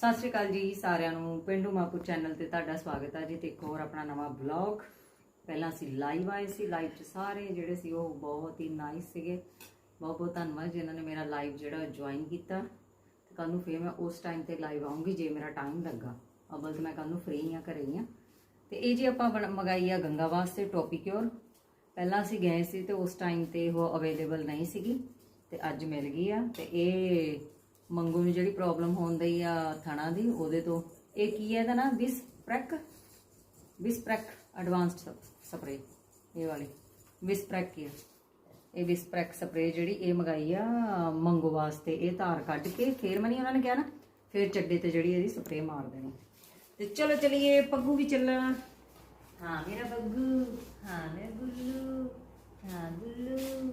ਸਤਿ ਸ਼੍ਰੀ ਅਕਾਲ ਜੀ ਸਾਰਿਆਂ ਨੂੰ। ਪਿੰਡੂ ਮਾਪੂ ਚੈਨਲ ਤੇ ਤੁਹਾਡਾ ਸਵਾਗਤ ਹੈ ਜੀ ਤੇ ਇੱਕ ਹੋਰ ਆਪਣਾ ਨਵਾਂ ਬਲੌਗ। ਪਹਿਲਾਂ ਅਸੀਂ ਲਾਈਵ ਆਏ ਸੀ ਲਾਈਵ 'ਚ ਸਾਰੇ ਜਿਹੜੇ ਸੀ ਉਹ ਬਹੁਤ ਹੀ ਨਾਈਸ ਸੀਗੇ। ਬਹੁਤ ਬਹੁਤ ਧੰਨਵਾਦ ਜਿਨ੍ਹਾਂ ਨੇ ਮੇਰਾ ਲਾਈਵ ਜਿਹੜਾ ਜੁਆਇਨ ਕੀਤਾ। ਤੇ ਕੱਲ ਨੂੰ ਫੇਰ ਮੈਂ ਉਸ ਟਾਈਮ ਤੇ ਲਾਈਵ ਆਉਂਗੀ ਜੇ ਮੇਰਾ ਟਾਈਮ ਲੱਗਾ। ਅਬਲ ਤੇ ਮੈਂ ਕੱਲ ਨੂੰ ਫ੍ਰੀ ਆ ਘਰੇ ਹੀ ਆ ਤੇ ਇਹ ਜੀ ਆਪਾਂ ਬਣ- ਮੰਗਾਈ ਆ ਗੰਗਾ ਵਾਸਤੇ ਟੋਪੀਕਿਓਰ ਪਹਿਲਾਂ ਅਸੀਂ ਗਏ ਸੀ ਤੇ ਉਸ ਟਾਈਮ ਤੇ ਉਹ ਅਵੇਲੇਬਲ ਨਹੀਂ ਸੀਗੀ। ਤੇ ਅੱਜ ਮਿਲ ਗਈ ਆ। ਤੇ ਇਹ ਮੰਗੂ ਨੂੰ ਜਿਹੜੀ ਪ੍ਰੋਬਲਮ ਹੁੰਦੀ ਆ ਥਣਾ ਦੀ, ਉਹਦੇ ਤੋਂ। ਇਹ ਕੀ ਹੈ ਇਹਦਾ ਨਾਮ? ਵਿਸ ਪ੍ਰੈਕ ਵਿਸ ਪ੍ਰੈਕ ਐਡਵਾਂਸਡ ਸਪਰੇ ਇਹ ਵਾਲੀ। ਵਿਸ ਪ੍ਰੈਕ ਕੀ ਹੈ ਇਹ ਵਿਸ ਪ੍ਰੈਕ ਸਪਰੇ ਜਿਹੜੀ ਇਹ ਮੰਗਾਈ ਆ ਮੰਗੂ ਵਾਸਤੇ। ਇਹ ਧਾਰ ਕੱਢ ਕੇ ਫੇਰ ਮਨੀ ਉਹਨਾਂ ਨੇ ਕਿਹਾ ਨਾ, ਫੇਰ ਚੱਡੇ ਤੇ ਜਿਹੜੀ ਇਹਦੀ ਸਪਰੇ ਮਾਰ ਦੇਣੀ। ਤੇ ਚਲੋ ਚਲੀਏ, ਪੱਗੂ ਵੀ ਚੱਲਣਾ। ਹਾਂ, ਮੇਰਾ ਬੱਗੂ ਹਾਂ, ਮੇਰਾ ਗੁੱਲੂ। ਹਾਂ ਗੁੱਲੂ।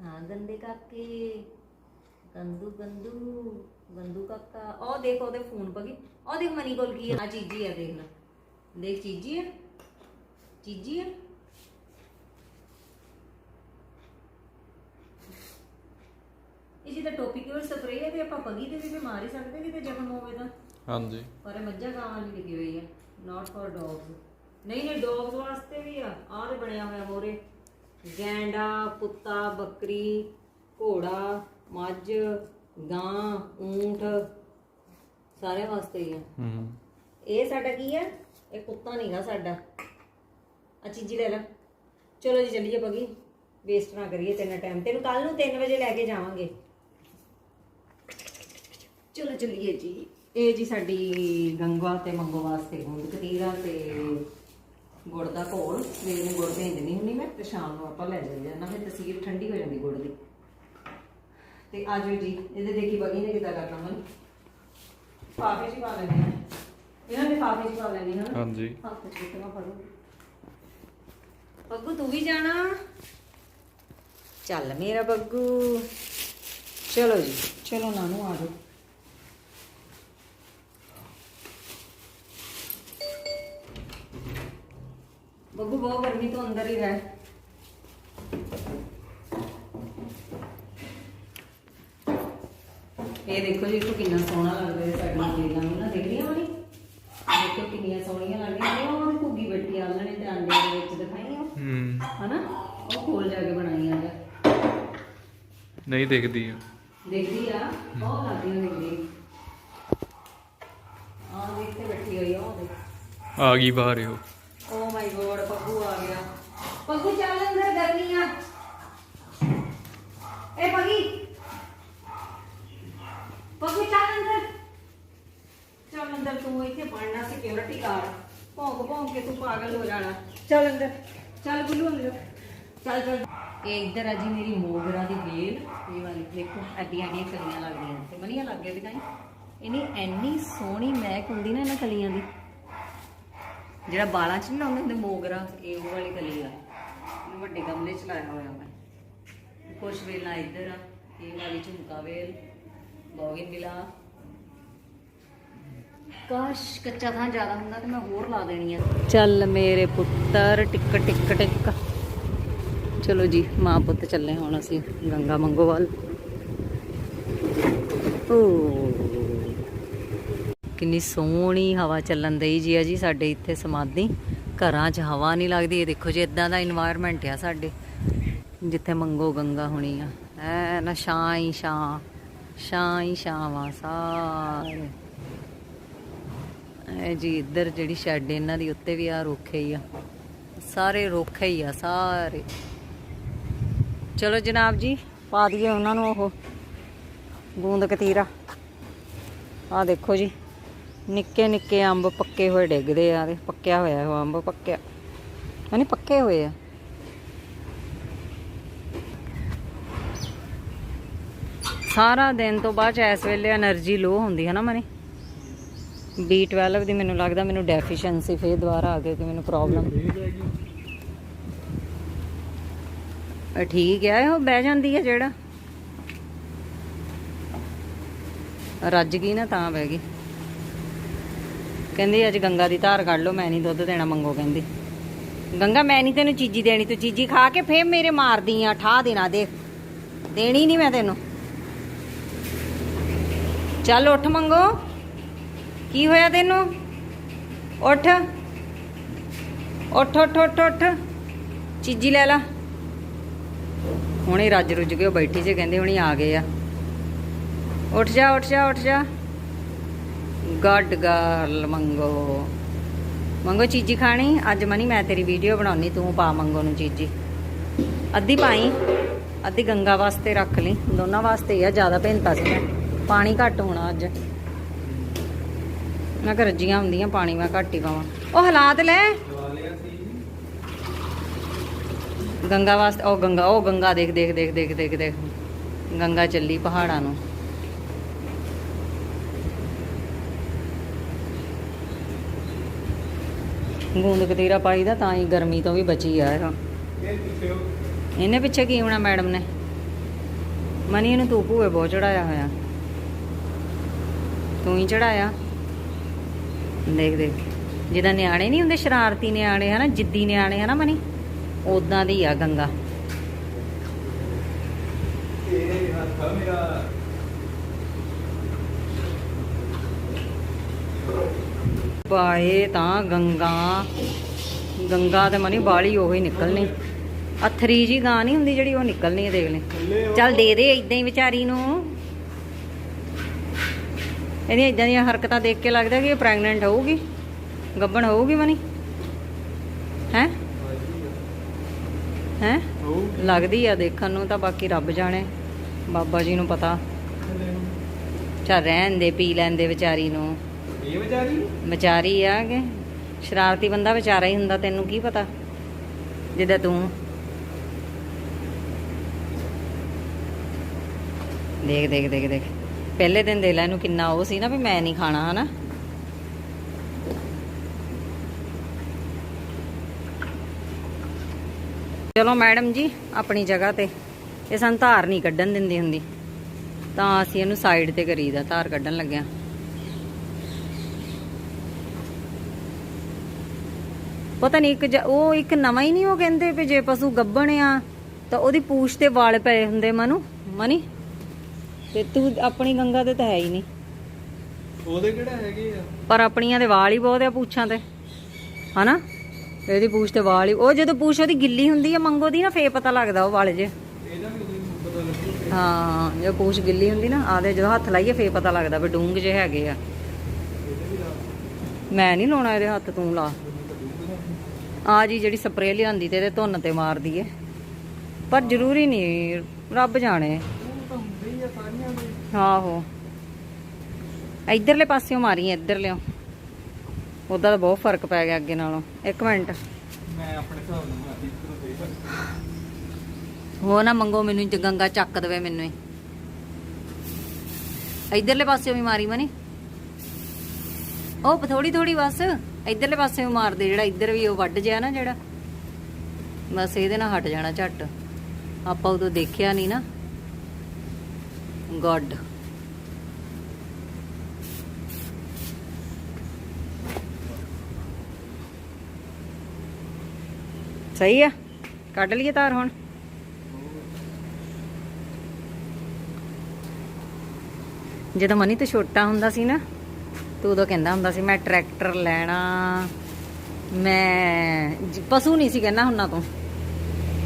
ਹਾਂ, ਗੰਦੇ ਕਾਕੇ। ਗੰਦੂ ਕਾਕਾ। ਉਹ ਦੇਖ ਉਹਦੇ ਫੋਨ ਪਗੀ ਉਹ ਦੇਖ ਮਨੀ ਕੋਲ ਕੀ ਹੈ। ਆ ਚੀਜੀ ਹੈ ਦੇਖ ਲੈ। ਦੇਖ ਚੀਜੀ ਹੈ ਚੀਜੀ ਹੈ ਇਹ ਜਿਹਦਾ ਟੋਪੀਕਲ ਸਪਰੇ ਹੈ ਤੇ ਆਪਾਂ ਪਗੀ ਤੇ ਵੀ ਮਾਰ ਹੀ ਸਕਦੇ ਕਿਤੇ ਜ਼ਖਮ ਹੋਵੇ ਤਾਂ। ਹਾਂਜੀ। ਪਰ ਮੱਝਾਂ ਗਾਵਾਂ ਲਈ ਲਿਖੀ ਹੋਈ ਹੈ ਨਾਟ ਫॉर ਡੌਗਸ ਨਹੀਂ ਨਹੀਂ ਡੌਗਸ ਵਾਸਤੇ ਵੀ ਆ। ਆਹ ਤੇ ਬਣਿਆ ਹੋਇਆ ਮੋਰੇ। ਗੈਂਡਾ ਕੁੱਤਾ ਬੱਕਰੀ ਘੋੜਾ। ਮੱਝ ਗਾਂ ਊਂਠ ਸਾਰਿਆਂ ਵਾਸਤੇ ਹੀ ਆ। ਹੂੰ। ਇਹ ਸਾਡਾ ਕੀ ਹੈ ਇਹ ਕੁੱਤਾ ਨਹੀਂਗਾ ਸਾਡਾ। ਆ ਚੀਜ਼ੀ ਲੈ ਲੈ। ਚਲੋ ਜੀ ਚੱਲੀਏ ਬਗੀ ਵੇਸਟ ਨਾ ਕਰੀਏ ਤੇਨਾ ਟਾਈਮ ਤੈਨੂੰ ਕੱਲ ਨੂੰ 3 ਵਜੇ ਲੈ ਕੇ ਜਾਵਾਂਗੇ। ਚਲੋ ਚੱਲੀਏ ਜੀ। ਇਹ ਜੀ ਸਾਡੀ ਗੰਗਾ ਤੇ ਮੰਗੋ ਵਾਸਤੇ ਗੁੰਦ ਕਤੀਰਾ ਤੇ ਗੁੜ ਦਾ ਘੋਲ। ਸਵੇਰ ਨੂੰ ਗੁੜ ਭੇਜ ਦਿੰਦੀ ਹੁੰਦੀ ਮੈਂ ਤੇ ਸ਼ਾਮ ਨੂੰ ਆਪਾਂ ਲੈ ਜਾਂਦੇ ਨਾ ਫਿਰ ਤਸੀਰ ਠੰਡੀ ਹੋ ਜਾਂਦੀ ਗੁੜ ਦੀ। ਤੇ ਆਜੋ ਜੀ ਇਹਦੇ ਦੇਖੀ ਬਗੀ ਨੇ ਕਿੱਦਾਂ ਕਰਨਾ ਮਨ। ਪਾਪੇ ਜੀ ਪਾ ਲੈਣੇ ਆ। ਇਹਨਾਂ ਦੇ ਪਾਪੇ ਜੀ ਪਾ ਲੈਣੇ ਹਨ ਹਾਂਜੀ। ਹੱਥ ਚ ਕਿਤਨਾ ਫੜੋ। ਬੱਗੂ ਤੂੰ ਵੀ ਜਾਣਾ? ਚੱਲ ਮੇਰਾ ਬੱਗੂ। ਚਲੋ ਜੀ। ਚਲੋ ਨਾਨੂ ਆ ਜਾਓ। ਬੱਗੂ ਬਹੁਤ ਗਰਮੀ ਤੋਂ ਅੰਦਰ ਹੀ ਰਹਿ ਇਹ ਦੇਖੋ ਜੀ ਇੱਥੋਂ ਕਿੰਨਾ ਸੋਹਣਾ ਲੱਗਦਾ ਹੈ ਸਾਡੀਆਂ ਜੇਲਾਂ ਨੂੰ ਨਾ ਦੇਖ ਰਹੀਆਂ ਵਾਲੀ? ਦੇਖੋ ਕਿੰਨੀਆਂ ਸੋਹਣੀਆਂ ਲੱਗਦੀਆਂ ਨੇ ਉਹ ਘੁੱਗੀ ਬੱਟੀ ਆਲਣੇ ਤੇ ਆਂਡੇ ਦੇ ਵਿੱਚ ਦਿਖਾਈਆਂ। ਹੂੰ। ਹਨਾ? ਉਹ ਖੋਲ ਜਾ ਕੇ ਬਣਾਈਆਂ ਜਾ ਨਹੀਂ ਦਿਖਦੀ ਆ। ਦੇਖਦੀ ਆ? ਬਹੁਤ ਲੱਗਦੀਆਂ ਦੇਖਦੀ। ਆ ਦੇਖ ਤੇ ਬੈਠੀ ਹੋਈ ਆ ਉਹ ਦੇਖ। ਆ ਗਈ ਬਾਹਰ ਉਹ। ਓ ਮਾਈ ਗੋਡ ਪੱਗੂ ਆ ਗਿਆ। ਪੱਗੂ ਚੱਲ ਅੰਦਰ ਗਰਮੀ ਆ। ਏ ਪੱਗੀ ਪੱਗੂ ਚੱਲ ਅੰਦਰ। ਚੱਲ ਅੰਦਰ, ਤੂੰ ਇੱਥੇ ਪੜਨਾ ਸਿਕਿਉਰਿਟੀ ਗਾਰਡ ਭੌਂਕ ਭੌਂਕ ਕੇ ਤੂੰ ਪਾਗਲ ਹੋ ਜਾਣਾ। ਚੱਲ ਅੰਦਰ। ਚੱਲ ਗੁੱਲੂ ਅੰਦਰ। ਚੱਲ ਚੱਲ। ਇਹ ਇੱਧਰ ਆ ਜੀ ਮੇਰੀ ਮੋਗਰਾ ਦੀ ਵੇਲ। ਇਹ ਵਾਲੀ ਦੇਖੋ, ਐਡੀਆਂ ਐਡੀਆਂ ਕਲੀਆਂ ਲੱਗਦੀਆਂ ਤੇ ਵਧੀਆ ਲੱਗ ਦਿਖਾਈ ਇਹਨੀ ਐਨੀ ਸੋਹਣੀ ਮਹਿਕ ਹੁੰਦੀ ਨਾ ਇਹਨਾਂ ਕਲੀਆਂ ਦੀ। ਜਿਹੜਾ ਬਾਲਾਂ 'ਚ ਨੀ ਲਾਉਂਦੇ ਹੁੰਦੇ ਮੋਗਰਾ, ਇਹ ਉਹ ਵਾਲੀ ਕਲੀ ਆ। ਵੱਡੇ ਗਮਲੇ 'ਚ ਲਾਇਆ ਹੋਇਆ ਮੈਂ। ਕੁਛ ਵੇਲਾਂ ਇੱਧਰ ਆ, ਇਹ ਵਾਲੀ ਝੁਮਕਾ ਵੇਲ। ਬੋਗਿੰਬਿਲਾ ਕਾਸ਼ ਕੱਚਾ ਥਾਂ ਜ਼ਿਆਦਾ ਹੁੰਦਾ ਤੇ ਮੈਂ ਹੋਰ ਲਾ ਦੇਣੀ ਆ। ਚੱਲ ਮੇਰੇ ਪੁੱਤਰ ਟਿੱਕ ਟਿੱਕ ਟਿੱਕ। ਚਲੋ ਜੀ ਮਾਂ ਪੁੱਤ ਚੱਲੇ ਹੁਣ ਅਸੀਂ ਗੰਗਾ ਮੰਗੋਵਾਲ ਕਿੰਨੀ ਸੋਹਣੀ ਹਵਾ ਚੱਲਣ ਦਈ ਜੀ ਆ ਜੀ ਸਾਡੇ ਇੱਥੇ ਸਮਾਧੀ। ਘਰਾਂ 'ਚ ਹਵਾ ਨਹੀਂ ਲੱਗਦੀ ਇਹ ਦੇਖੋ ਜੀ ਇਦਾਂ ਦਾ এনवायरमेंट ਆ ਸਾਡੇ। ਜਿੱਥੇ ਮੰਗੋ ਗੰਗਾ ਹੋਣੀ ਆ। ਐ ਨਾ ਛਾਂ ਹੀ ਛਾਂ। ਛਾਂ ਹੀ ਛਾਵਾਂ ਸਾਰੇ ਐ ਜੀ ਇੱਧਰ ਜਿਹੜੀ ਸ਼ੈੱਡ ਇਹਨਾਂ ਦੀ, ਉੱਤੇ ਵੀ ਆ ਰੁੱਖੇ ਹੀ ਆ। ਸਾਰੇ ਰੁੱਖੇ ਹੀ ਆ, ਸਾਰੇ। ਚਲੋ ਜਨਾਬ ਜੀ, ਪਾ ਦਈਏ ਉਹਨਾਂ ਨੂੰ ਉਹ ਗੂੰਦ ਕਤੀਰਾ। ਆ ਦੇਖੋ ਜੀ, ਨਿੱਕੇ ਨਿੱਕੇ ਅੰਬ ਪੱਕੇ ਹੋਏ ਡਿੱਗਦੇ ਆ ਤੇ ਪੱਕਿਆ ਹੋਇਆ ਉਹ ਅੰਬ ਪੱਕਿਆ। ਯਾਨੀ ਪੱਕੇ ਹੋਏ ਆ। ਸਾਰਾ ਦਿਨ ਤੋਂ ਬਾਅਦ ਇਸ ਵੇਲੇ એનર્ਜੀ ਲੋ ਹੁੰਦੀ ਹੈ ਨਾ ਮਨੇ। B12 ਦੀ ਮੈਨੂੰ ਲੱਗਦਾ ਮੈਨੂੰ ਡੈਫੀਸ਼ੀਐਂਸੀ ਫੇਰ ਦੁਬਾਰਾ ਆ ਗਈ ਕਿ ਮੈਨੂੰ ਪ੍ਰੋਬਲਮ ਠੀਕ ਹੈ, ਉਹ ਬਹਿ ਜਾਂਦੀ ਹੈ ਜਿਹੜਾ। ਰੱਜ ਗਈ ਨਾ ਤਾਂ ਬਹਿ ਗਈ। ਕਹਿੰਦੀ ਅੱਜ ਗੰਗਾ ਦੀ ਧਾਰ ਕੱਢ ਲਓ, ਮੈਂ ਨਹੀਂ ਦੁੱਧ ਦੇਣਾ ਮੰਗੋ ਕਹਿੰਦੀ। ਗੰਗਾ, ਮੈਂ ਨਹੀਂ ਤੈਨੂੰ ਚੀਜੀ ਦੇਣੀ, ਤੂੰ ਚੀਜੀ ਖਾ ਕੇ ਫੇਰ ਮੇਰੇ ਮਾਰਦੀ ਆ ਠਾ ਦੇਣਾ, ਦੇਖ। ਦੇਣੀ ਨਹੀਂ ਮੈਂ ਤੈਨੂੰ। ਚੱਲ ਉੱਠ ਮੰਗੋ। ਕੀ ਹੋਇਆ ਤੈਨੂੰ? ਉੱਠ। ਉੱਠ ਉੱਠ ਉੱਠ ਉੱਠ। ਚੀਜੀ ਲੈ ਲਾ। ਹੁਣੇ ਰੱਜ ਰੁੱਜ ਕੇ ਉਹ ਬੈਠੀ ਜੇ, ਕਹਿੰਦੇ ਹੁਣੀ ਆ ਗਏ ਆ। ਉੱਠ ਜਾ ਉੱਠ ਜਾ ਉੱਠ ਜਾ। ਗੱਡ ਗਰਲ ਮੰਗੋ। ਮੰਗੋ ਚੀਜੀ ਖਾਣੀ? ਅੱਜ ਮਨੀ, ਮੈਂ ਤੇਰੀ ਵੀਡੀਓ ਬਣਾਉਣੀ, ਤੂੰ ਪਾ ਮੰਗੋ ਨੂੰ ਚੀਜੀ। ਅੱਧੀ ਪਾਈ, ਅੱਧੀ ਗੰਗਾ ਵਾਸਤੇ ਰੱਖ ਲਈ। ਦੋਨਾਂ ਵਾਸਤੇ ਹੀ ਆ, ਜ਼ਿਆਦਾ ਭਿੰਤਾ ਸੀ ਮੈਂ। ਪਾਣੀ ਘੱਟ ਹੋਣਾ ਅੱਜ। ਮੈਂ ਕਿ ਰੱਜੀਆਂ ਹੁੰਦੀਆਂ, ਪਾਣੀ ਮੈਂ ਘੱਟ ਹੀ ਪਾਵਾਂ। ਉਹ ਹਾਲਾਤ ਲੈ। ਗੰਗਾ ਵਾਸਤੇ, ਉਹ ਗੰਗਾ ਉਹ ਗੰਗਾ ਦੇਖ ਦੇਖ ਦੇਖ ਦੇਖ ਦੇਖ ਦੇਖ। ਗੰਗਾ ਚੱਲੀ ਪਹਾੜਾਂ ਨੂੰ। ਗੂੰਦ ਕਤੀਰਾ ਪਾਈਦਾ ਤਾਂ ਹੀ ਗਰਮੀ ਤੋਂ ਵੀ ਬਚੀ ਆ ਇਹਨੇ ਪਿੱਛੇ ਕੀ ਹੋਣਾ ਮੈਡਮ ਨੇ? ਮਨੀ ਇਹਨੂੰ ਤੂੰ ਭੂਏ ਬਹੁਤ ਚੜਾਇਆ ਹੋਇਆ। ਤੂੰ ਹੀ ਚੜਾਇਆ। ਦੇਖ ਦੇਖ। ਜਿਹਦਾ ਨਿਆਣੇ ਨਹੀਂ ਹੁੰਦੇ, ਸ਼ਰਾਰਤੀ ਨਿਆਣੇ, ਹਨਾ? ਜਿੱਦੀ ਨਿਆਣੇ, ਹਨਾ ਮਨੀ? ਉਦਾਂ ਦੀ ਆ ਗੰਗਾ। ਪਾਏ ਤਾਂ ਗੰਗਾ। ਗੰਗਾ ਤੇ ਮਨੀ ਬਾਲੀ ਉਹੀ ਨਿਕਲਣੀ। ਅਥਰੀ ਜੀ ਗਾਂ ਨਹੀਂ ਹੁੰਦੀ ਜਿਹੜੀ ਉਹ ਨਿਕਲਣੀ ਹੈ ਦੇਖ ਲੈ। ਚੱਲ ਦੇ ਦੇ ਇਦਾਂ ਹੀ ਵਿਚਾਰੀ ਨੂੰ। ਇਹਦੀਆਂ ਇਦਾਂ ਦੀਆਂ ਹਰਕਤਾਂ ਦੇਖ ਕੇ ਲੱਗਦਾ ਕਿ ਇਹ ਪ੍ਰੈਗਨੈਂਟ ਹੋਊਗੀ? ਗੱਭਣ ਹੋਊਗੀ ਮਨੀ? ਹੈ? ਹੈ? ਲੱਗਦੀ ਆ ਦੇਖਣ ਨੂੰ ਤਾਂ ਬਾਕੀ ਰੱਬ ਜਾਣੇ। ਬਾਬਾ ਜੀ ਨੂੰ ਪਤਾ। ਚੱਲ ਰਹਿਣ ਦੇ ਪੀ ਲੈਂਦੇ ਵਿਚਾਰੀ ਨੂੰ। ਇਹ ਵਿਚਾਰੀ? ਵਿਚਾਰੀ ਆ ਕਿ ਸ਼ਰਾਰਤੀ ਬੰਦਾ ਵਿਚਾਰਾ ਹੀ ਹੁੰਦਾ ਤੈਨੂੰ ਕੀ ਪਤਾ? ਜਿੱਦਾਂ ਤੂੰ। ਦੇਖ ਦੇਖ ਦੇਖ ਦੇਖ। ਪਹਿਲੇ ਦਿਨ ਦੇ ਲੈ ਇਹਨੂੰ ਕਿੰਨਾ ਉਹ ਸੀ ਨਾ ਵੀ ਮੈਂ ਨਹੀਂ ਖਾਣਾ, ਹਨਾ? ਚਲੋ ਮੈਡਮ ਜੀ, ਆਪਣੀ ਜਗ੍ਹਾ ਤੇ। ਇਹ ਸਾਨੂੰ ਧਾਰ ਨਹੀਂ ਕੱਢਣ ਦਿੰਦੀ ਹੁੰਦੀ। ਤਾਂ ਅਸੀਂ ਇਹਨੂੰ ਸਾਈਡ ਤੇ ਕਰੀਦਾ ਧਾਰ ਕੱਢਣ ਲੱਗਿਆ। ਪਤਾ ਨਹੀਂ ਇੱਕ ਉਹ ਇੱਕ ਨਵਾਂ ਹੀ ਨਹੀਂ ਉਹ ਕਹਿੰਦੇ ਵੀ ਜੇ ਪਸ਼ੂ ਗੱਭਣ ਆ, ਤਾਂ ਉਹਦੀ ਪੂਛ ਤੇ ਵਾਲ ਪਏ ਹੁੰਦੇ ਮਨੂ, ਮਨੀ? ਤੇ ਤੂੰ ਆਪਣੀ ਗੰਗਾ ਤੇ ਤਾਂ ਹੈ ਹੀ ਨਹੀਂ। ਉਹਦੇ ਕਿਹੜਾ ਹੈਗੇ ਆ? ਪਰ ਆਪਣੀਆਂ ਦੇ ਵਾਲ ਹੀ ਬਹੁਤ ਆ ਪੂਛਾਂ ਤੇ। ਹਨਾ? ਇਹਦੀ ਪੂਛ ਤੇ ਵਾਲ ਹੀ ਉਹ ਜਦੋਂ ਪੂਛ ਉਹਦੀ ਗਿੱਲੀ ਹੁੰਦੀ ਆ ਮੰਗੋ ਦੀ ਨਾ ਫੇਰ ਪਤਾ ਲੱਗਦਾ ਉਹ ਵਾਲ ਜੇ। ਹਾਂ ਜੇ ਪੂਛ ਗਿੱਲੀ ਹੁੰਦੀ ਨਾ ਆਦੇ ਜਦੋਂ ਹੱਥ ਲਾਈਏ ਫੇਰ ਪਤਾ ਲੱਗਦਾ ਵੀ ਡੂੰਗ ਜੇ ਹੈਗੇ ਆ। ਮੈਂ ਨਹੀਂ ਲਾਉਣਾ ਇਹਦੇ ਹੱਥ ਤੂੰ ਲਾ। ਆ ਜੀ ਜਿਹੜੀ ਸਪਰੇਅ ਲਿਆਂਦੀ ਤੇ ਇਹਦੇ ਧੁੰਨ ਤੇ ਮਾਰਦੀ ਏ। ਪਰ ਜ਼ਰੂਰੀ ਨਹੀਂ ਰੱਬ ਜਾਣੇ ਉਹ ਤਾਂ ਹੁੰਦੇ ਹੀ ਆ ਸਾਰੀਆਂ ਦੇ ਆਹੋ। ਇਧਰਲੇ ਪਾਸਿਓਂ ਮਾਰੀ ਇੱਧਰ ਲਿਓ ਉਹਦਾ ਤਾਂ ਬਹੁਤ ਫ਼ਰਕ ਪੈ ਗਿਆ ਅੱਗੇ ਨਾਲੋਂ। ਇੱਕ ਮਿੰਟ। ਮੈਂ ਆਪਣੇ ਉਹ ਨਾ ਮੰਗੋ ਮੈਨੂੰ ਗੰਗਾ ਚੱਕ ਦੇਵੇ ਮੈਨੂੰ ਹੀ। ਇਧਰਲੇ ਪਾਸਿਓਂ ਵੀ ਮਾਰੀ ਮਨੀ। ਉਹ ਥੋੜੀ ਥੋੜੀ ਬਸ ਇਧਰਲੇ ਪਾਸਿਓਂ ਮਾਰਦੇ ਜਿਹੜਾ ਇੱਧਰ ਵੀ ਉਹ ਵੱਢ ਜਿਆ ਨਾ ਜਿਹੜਾ। ਬਸ ਇਹਦੇ ਨਾਲ ਹਟ ਜਾਣਾ ਝੱਟ। ਆਪਾਂ ਉਦੋਂ ਦੇਖਿਆ ਨਹੀਂ ਨਾ। ਗੋਡ ਸਹੀ ਆ? ਕੱਢ ਲਈਏ ਤਾਰ ਹੁਣ। ਜਦੋਂ ਮਨੀ ਤੇ ਛੋਟਾ ਹੁੰਦਾ ਸੀ ਨਾ, ਤੂੰ ਉਦੋਂ ਕਹਿੰਦਾ ਹੁੰਦਾ ਸੀ, ਮੈਂ ਟਰੈਕਟਰ ਲੈਣਾ, ਮੈਂ ਪਸ਼ੂ ਨਹੀਂ ਸੀ ਕਹਿੰਦਾ ਹੁੰਨਾ ਤੂੰ।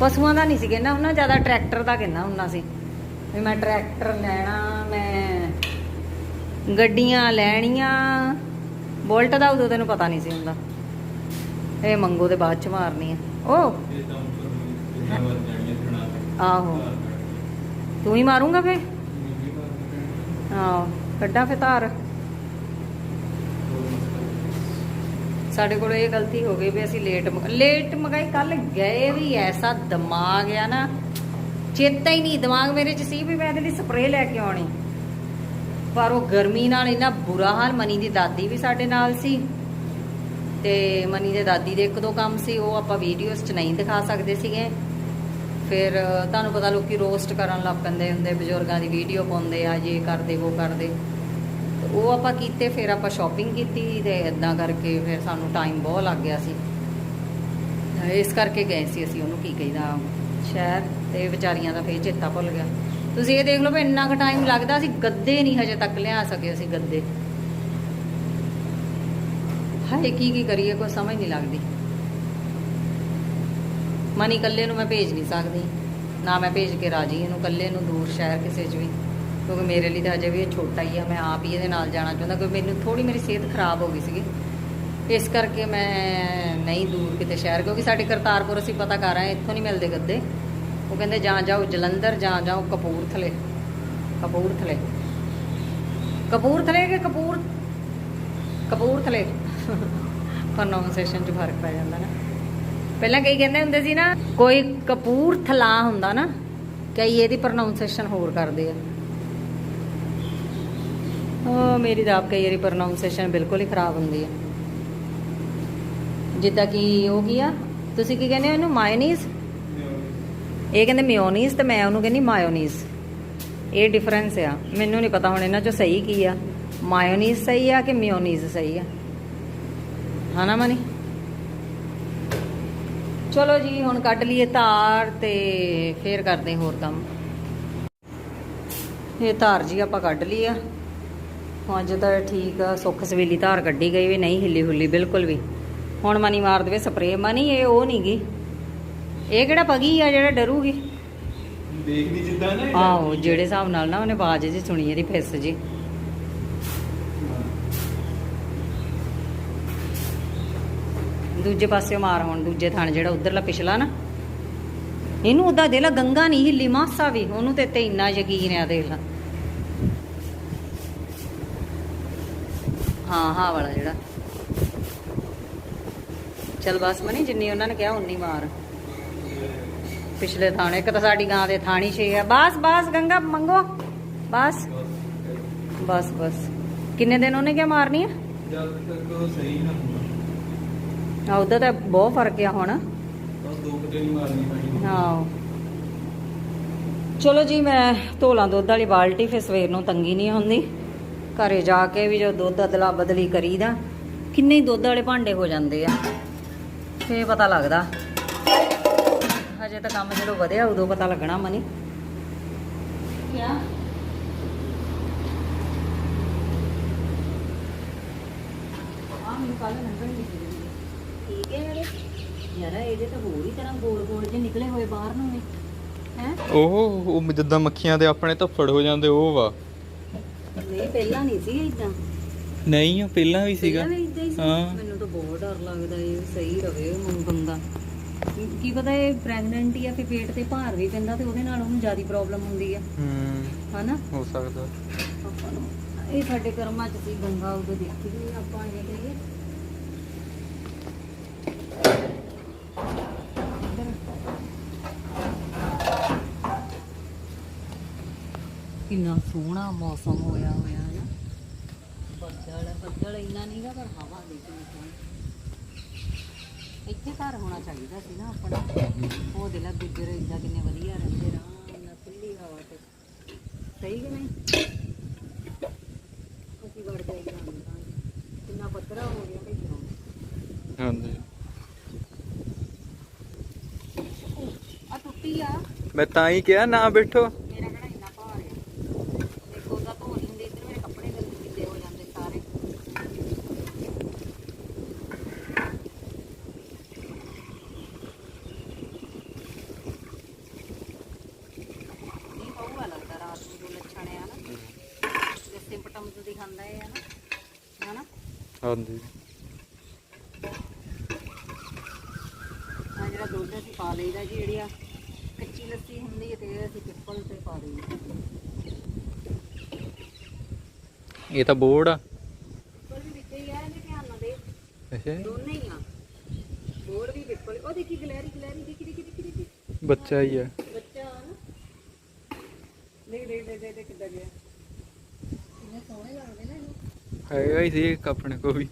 ਪਸ਼ੂਆਂ ਦਾ ਨਹੀਂ ਸੀ ਕਹਿੰਦਾ ਹੁੰਨਾ ਜ਼ਿਆਦਾ ਟਰੈਕਟਰ ਦਾ ਕਹਿੰਦਾ ਹੁੰਦਾ ਸੀ। ਵੀ ਮੈਂ ਟਰੈਕਟਰ ਲੈਣਾ ਮੈਂ ਗੱਡੀਆਂ ਲੈਣੀਆਂ। ਬੋਲਟ ਦਾ ਉਦੋਂ ਤੈਨੂੰ ਪਤਾ ਨਹੀਂ ਸੀ ਹੁੰਦਾ। ਇਹ ਮੰਗੋ ਦੇ ਬਾਅਦ ਚ ਮਾਰਨੀ ਆ। ਉਹ ਆਹੋ। ਤੂੰ ਹੀ ਮਾਰੂੰਗਾ ਫੇ ਆਹੋ। ਕੱਢਾਂ ਫੇ ਤਾਰ ਸਾਡੇ ਕੋਲ ਇਹ ਗਲਤੀ ਹੋ ਗਈ ਵੀ ਅਸੀਂ ਲੇਟ ਲੇਟ ਮੰਗਾਈ ਕੱਲ ਗਏ ਵੀ ਐਸਾ ਦਿਮਾਗ ਆ ਨਾ। ਚੇਤਾ ਹੀ ਨਹੀਂ, ਦਿਮਾਗ ਮੇਰੇ 'ਚ ਸੀ ਵੀ ਮੈਂ ਇਹਦੇ ਲਈ ਸਪਰੇਅ ਲੈ ਕੇ ਆਉਣੀ। ਪਰ ਉਹ ਗਰਮੀ ਨਾਲ ਇੰਨਾ ਬੁਰਾ ਹਾਲ, ਮਨੀ ਦੀ ਦਾਦੀ ਵੀ ਸਾਡੇ ਨਾਲ ਸੀ। ਤੇ ਮਨੀ ਦੇ ਦਾਦੀ ਦੇ ਇੱਕ ਦੋ ਕੰਮ ਸੀ, ਉਹ ਆਪਾਂ ਵੀਡੀਓਜ਼ 'ਚ ਨਹੀਂ ਦਿਖਾ ਸਕਦੇ ਸੀਗੇ। ਫਿਰ ਤੁਹਾਨੂੰ ਪਤਾ ਲੋਕੀ ਰੋਸਟ ਕਰਨ ਲੱਗ ਪੈਂਦੇ ਹੁੰਦੇ, ਬਜ਼ੁਰਗਾਂ ਦੀ ਵੀਡੀਓ ਪਾਉਂਦੇ ਆ, ਜੇ ਕਰਦੇ, ਉਹ ਕਰਦੇ। ਉਹ ਆਪਾਂ ਕੀਤੇ, ਫਿਰ ਆਪਾਂ ਸ਼ਾਪਿੰਗ ਕੀਤੀ ਤੇ ਇਦਾਂ ਕਰਕੇ ਫਿਰ ਸਾਨੂੰ ਟਾਈਮ ਬਹੁਤ ਲੱਗ ਗਿਆ ਸੀ। ਇਸ ਕਰਕੇ ਗਏ ਸੀ ਅਸੀਂ, ਉਹਨੂੰ ਕੀ ਕਹਿੰਦਾ, ਸ਼ਹਿਰ। ਤੇ ਵਿਚਾਰੀਆਂ ਦਾ ਫੇਰ ਚੇਤਾ ਭੁੱਲ ਗਿਆ। ਤੁਸੀਂ ਇਹ ਦੇਖ ਲਓ ਵੀ ਇੰਨਾ ਕੁ ਟਾਈਮ ਲੱਗਦਾ ਸੀ, ਗੱਦੇ ਨਹੀਂ ਹਜੇ ਤੱਕ ਲਿਆ ਸਕੇ ਅਸੀਂ ਗੱਦੇ। ਹਾਏ, ਕੀ ਕੀ ਕਰੀਏ, ਕੋਈ ਸਮਝ ਨਹੀਂ ਲੱਗਦੀ। ਮਨੀ ਇਕੱਲੇ ਨੂੰ ਮੈਂ ਭੇਜ ਨਹੀਂ ਸਕਦੀ। ਨਾ ਮੈਂ ਭੇਜ ਕੇ ਰਾਜੀ, ਇਹਨੂੰ ਇਕੱਲੇ ਨੂੰ ਦੂਰ ਸ਼ਹਿਰ ਕਿਸੇ 'ਚ ਵੀ। ਕਿਉਂਕਿ ਮੇਰੇ ਲਈ ਤਾਂ ਅਜੇ ਵੀ ਇਹ ਛੋਟਾ ਹੀ ਆ, ਮੈਂ ਆਪ ਹੀ ਇਹਦੇ ਨਾਲ ਜਾਣਾ ਚਾਹੁੰਦਾ, ਕਿਉਂਕਿ ਮੈਨੂੰ ਥੋੜੀ ਮੇਰੀ ਸਿਹਤ ਖਰਾਬ ਹੋ ਗਈ ਸੀਗੀ। ਇਸ ਕਰਕੇ ਮੈਂ ਨਹੀਂ ਦੂਰ ਕਿਤੇ ਸ਼ਹਿਰ, ਕਿਉਂਕਿ ਸਾਡੇ ਕਰਤਾਰਪੁਰ ਅਸੀਂ ਪਤਾ ਕਰ ਆਏ, ਇੱਥੋਂ ਨਹੀਂ ਮਿਲਦੇ ਗੱਦੇ। ਕਹਿੰਦੇ ਜਾਂ ਜਾਓ ਜਲੰਧਰ, ਜਾਂ ਜਾਓ ਕਪੂਰਥਲੇ। ਕਪੂਰਥਲੇ। ਕਪੂਰਥਲੇ ਕਿ ਕਪੂਰ? ਕਪੂਰਥਲੇ। ਪ੍ਰੋਨਾਂਸੀਏਸ਼ਨ 'ਚ ਫ਼ਰਕ ਪੈ ਜਾਂਦਾ ਨਾ। ਪਹਿਲਾਂ ਕਈ ਕਹਿੰਦੇ ਹੁੰਦੇ ਸੀ ਨਾ, ਕੋਈ ਕਪੂਰਥਲਾ ਹੁੰਦਾ ਨਾ, ਕਈ ਇਹਦੀ ਪ੍ਰੋਨਾਂਸੀਏਸ਼ਨ ਹੋਰ ਕਰਦੇ ਆ। ਉਹ ਮੇਰੀ ਤਾਂ ਆਪ ਕਈ ਵਾਰੀ ਪ੍ਰੋਨਾਂਸੀਏਸ਼ਨ ਬਿਲਕੁਲ ਹੀ ਖਰਾਬ ਹੁੰਦੀ ਆ। ਜਿੱਦਾਂ ਕਿ ਉਹ ਕੀ ਆ? ਤੁਸੀਂ ਕੀ ਕਹਿੰਦੇ ਹੋ ਇਹਨੂੰ? ਮਾਇਓਨੀਜ਼ ਇਹ ਕਹਿੰਦੇ ਮਿਓਨੀਜ਼ ਤੇ ਮੈਂ ਉਹਨੂੰ ਕਹਿੰਦੀ ਮਾਇਓਨੀਜ਼। ਇਹ ਡਿਫਰੈਂਸ ਆ। ਮੈਨੂੰ ਨਹੀਂ ਪਤਾ ਹੁਣ ਇਹਨਾਂ ਚੋਂ ਸਹੀ ਕੀ ਆ। ਮਾਇਓਨੀਜ਼ ਸਹੀ ਆ ਕਿ ਮਿਓਨੀਜ਼ ਸਹੀ ਆ? ਹਨਾ ਮਨੀ? ਚਲੋ ਜੀ, ਹੁਣ ਕੱਢ ਲਈਏ ਧਾਰ ਤੇ ਫੇਰ ਕਰਦੇ ਹੋਰ ਕੰਮ। ਇਹ ਧਾਰ ਜੀ ਆਪਾਂ ਕੱਢ ਲਈ ਆ। ਅੱਜ ਤਾਂ ਠੀਕ ਆ, ਸੁੱਖ ਸਵੇਲੀ ਧਾਰ ਕੱਢੀ ਗਈ ਵੀ ਨਹੀਂ ਹਿੱਲੀ ਹੁੱਲੀ ਬਿਲਕੁਲ ਵੀ। ਹੁਣ ਮਨੀ ਮਾਰ ਦੇਵੇ ਸਪਰੇ ਮਨੀ, ਇਹ ਉਹ ਨਹੀਂ ਗੀ। ਇਹ ਕਿਹੜਾ ਪਗੀ ਆ ਜਿਹੜਾ ਡਰੂਗੀ? ਦੇਖਦੀ ਜਿੱਦਾਂ ਨਾ ਆਹੋ ਜਿਹੜੇ ਹਿਸਾਬ ਨਾਲ ਨਾ ਉਹਨੇ ਆਵਾਜ਼ ਜੀ ਸੁਣੀ ਇਹਦੀ ਫਿੱਸ ਜੀ ਦੂਜੇ ਪਾਸੇ ਮਾਰ ਹੁਣ ਦੂਜੇ ਥਣ ਜਿਹੜਾ ਉਧਰਲਾ ਪਿਛਲਾ ਨਾ। ਇਹਨੂੰ ਉਦਾਂ ਦੇ ਲਾ ਗੰਗਾ ਨਹੀਂ ਹਿੱਲੀ ਮਾਸਾ ਵੀ। ਉਹਨੂੰ ਤੇ ਤੇ ਇੰਨਾ ਯਕੀਨ ਆ ਦੇਖ ਲਾ। ਹਾਂ ਹਾਂ ਵਾਲਾ ਜਿਹੜਾ। ਚਲ ਬਸ ਮਨੀ ਜਿੰਨੀ ਉਹਨਾਂ ਨੇ ਕਿਹਾ ਉਨੀ ਮਾਰ। ਪਿਛਲੇ ਥਾਣੇ ਇੱਕ ਤਾਂ ਸਾਡੀ ਗਾਂ ਦੇ ਥਾਣੀ ਛੇ ਆ। ਬਸ ਬਸ ਗੰਗਾ ਮੰਗੋ। ਬਸ। ਬਸ ਬਸ। ਕਿੰਨੇ ਦਿਨ ਉਹਨੇ ਕਿਹਾ ਮਾਰਨੀ ਆ? ਜਦ ਤੱਕ ਉਹ ਸਹੀ ਨਾ ਹੁੰਦਾ ਆ ਉਹਦਾ ਤਾਂ ਬਹੁਤ ਫ਼ਰਕ ਆ ਹੁਣ। ਬਸ ਦੋ ਕੁ ਦਿਨ ਹੀ ਮਾਰਨੀ ਪੈਣੀ ਹਾਂ ਚਲੋ ਜੀ ਮੈਂ ਧੋਲਾਂ ਦੁੱਧ ਵਾਲੀ ਬਾਲਟੀ ਫਿਰ ਸਵੇਰ ਨੂੰ ਤੰਗੀ ਨਹੀਂ ਹੁੰਦੀ। ਘਰੇ ਜਾ ਕੇ ਵੀ ਜੋ ਦੁੱਧ ਅਦਲਾ ਬਦਲੀ ਕਰੀਦਾ ਕਿੰਨੇ ਹੀ ਦੁੱਧ ਵਾਲੇ ਭਾਂਡੇ ਹੋ ਜਾਂਦੇ ਆ। ਫੇਰ ਪਤਾ ਲੱਗਦਾ। ਹਜੇ ਤਾਂ ਕੰਮ ਜਦੋਂ ਵਧਿਆ ਉਦੋਂ ਪਤਾ ਲੱਗਣਾ ਮਨੀ। ਕਿਆ? ਆ ਮੈਨੂੰ ਕੱਲ ਨੰਬਰ ਨਹੀਂ ਠੀਕ ਹੈ ਯਾਰ ਯਾਰ ਇਹਦੇ ਤਾਂ ਹੋਰ ਹੀ ਤਰ੍ਹਾਂ ਗੋਲ ਗੋਲ ਜਿਹੇ ਨਿਕਲੇ ਹੋਏ ਬਾਹਰ ਨੂੰ ਨੇ। ਹੈ? ਉਹ ਉਹ ਜਿੱਦਾਂ ਮੱਖੀਆਂ ਦੇ ਆਪਣੇ ਧੱਫੜ ਹੋ ਜਾਂਦੇ ਉਹ ਵਾ। ਨਹੀਂ ਪਹਿਲਾਂ ਨਹੀਂ ਸੀ ਇਦਾਂ ਨਹੀਂ ਉਹ ਪਹਿਲਾਂ ਵੀ ਸੀਗਾ। ਪਹਿਲਾਂ ਵੀ ਏਦਾਂ ਹੀ ਸੀ। ਹਾਂ। ਮੈਨੂੰ ਤਾਂ ਬਹੁਤ ਡਰ ਲੱਗਦਾ ਇਹ ਸਹੀ ਰਵੇ ਮਨ ਬੰਦਾ। ਕੀ- ਪਤਾ ਇਹ ਪ੍ਰੈਗਨੈਂਟ ਹੀ ਆ ਫਿਰ ਪੇਟ ਤੇ ਭਾਰ ਵੀ ਪੈਂਦਾ ਤੇ ਉਹਦੇ ਨਾਲ ਉਹਨੂੰ ਜ਼ਿਆਦਾ ਪ੍ਰੋਬਲਮ ਹੁੰਦੀ ਆ। ਹੂੰ। ਹਨਾ? ਹੋ ਸਕਦਾ। ਆਪਾਂ ਨੂੰ ਇਹ ਸਾਡੇ ਕਰਮਾਂ ਚ ਸੀ ਗੰਗਾ ਉਦੋਂ ਦੇਖੀ ਨਹੀਂ ਆਪਾਂ ਇਹ ਕਹੀਏ ਕਿੰਨਾ ਸੋਹਣਾ ਮੌਸਮ ਹੋਇਆ ਹੋਇਆ ਹੈ ਨਾ। ਬੱਦਲ ਬੱਦਲ ਇੰਨਾ ਨਹੀਂਗਾ ਪਰ ਹਵਾ ਦੇ ਕੇ ਇੱਥੇ ਘਰ ਹੋਣਾ ਚਾਹੀਦਾ ਸੀ ਨਾ ਆਪਣਾ। ਉਹ ਦੇ ਲਾ ਗੁੱਜਰ ਇਦਾਂ ਕਿੰਨੇ ਵਧੀਆ ਰਹਿੰਦੇ ਆਰਾਮ ਨਾਲ ਖੁੱਲੀ ਹਵਾ ਤੇ। ਸਹੀ ਕਿ ਨਹੀਂ? ਅਸੀਂ ਵੜ ਜਾਈਏ ਅੰਦਰ ਕਿੰਨਾ ਪੱਧਰਾ ਹੋ ਗਿਆ ਤੇ ਹਾਂਜੀ। ਆ ਟੁੱਟੀ ਆ। ਮੈਂ ਤਾਂ ਹੀ ਕਿਹਾ ਨਾ ਬੈਠੋ ਮੇਰਾ ਕਿਹੜਾ ਇੰਨਾ ਭਾਰ ਹੈ ਦੇਖੋ ਉਹਦਾ ਧੋ ਨਹੀਂ ਹੁੰਦੇ ਇੱਧਰ ਮੇਰੇ ਕੱਪੜੇ ਗੰਦੇ ਗਿੱਲੇ ਹੋ ਜਾਂਦੇ ਸਾਰੇ ਨਹੀਂ ਪਊਗਾ ਲੱਗਦਾ ਰਾਤ ਨੂੰ ਜੋ ਲੱਛਣ ਆ ਨਾ ਜੇ ਸਿੰਪਟਮਸ ਦਿਖਾਉਂਦਾ ਹੈ ਨਾ ਹਨਾ ਹਾਂਜੀ। ਆ ਜਿਹੜਾ ਦੁੱਧ ਅਸੀਂ ਪਾ ਲਈਦਾ ਜੀ ਜਿਹੜੀ ਆ ਕੱਚੀ ਲੱਸੀ ਹੁੰਦੀ ਹੈ ਤੇ ਅਸੀਂ ਪਿੱਪਲ ਤੇ ਪਾ ਦਈਦਾ ਇਹ ਤਾਂ ਬੋਰਡ ਆ। ਪਿੱਪਲ ਵੀ ਵਿੱਚ ਹੀ ਆ ਇਹਦੇ ਧਿਆਨ ਨਾਲ ਦੇ ਅੱਛਾ ਦੋਨੇ ਹੀ ਆ। ਬੋੜ ਵੀ ਪਿੱਪਲ ਉਹ ਦੇਖੀ ਗਲੈਰੀ ਗਲੈਰੀ ਦੇਖੀ ਦੇਖੀ ਦੇਖੀ ਦੇਖੀ। ਬੱਚਾ ਹੀ ਆ। ਬੱਚਾ ਆ ਨਾ। ਦੇਖ ਦੇਖ ਦੇਖ ਦੇਖ ਦੇਖ ਕਿੱਦਾਂ ਗਿਆ? ਕਿੰਨੇ ਸੋਹਣੇ ਲੱਗਦੇ ਨੇ। ਇਹਨੂੰ ਹੈਗਾ ਹੀ ਸੀ ਇੱਕ ਆਪਣੇ ਕੋ ਵੀ।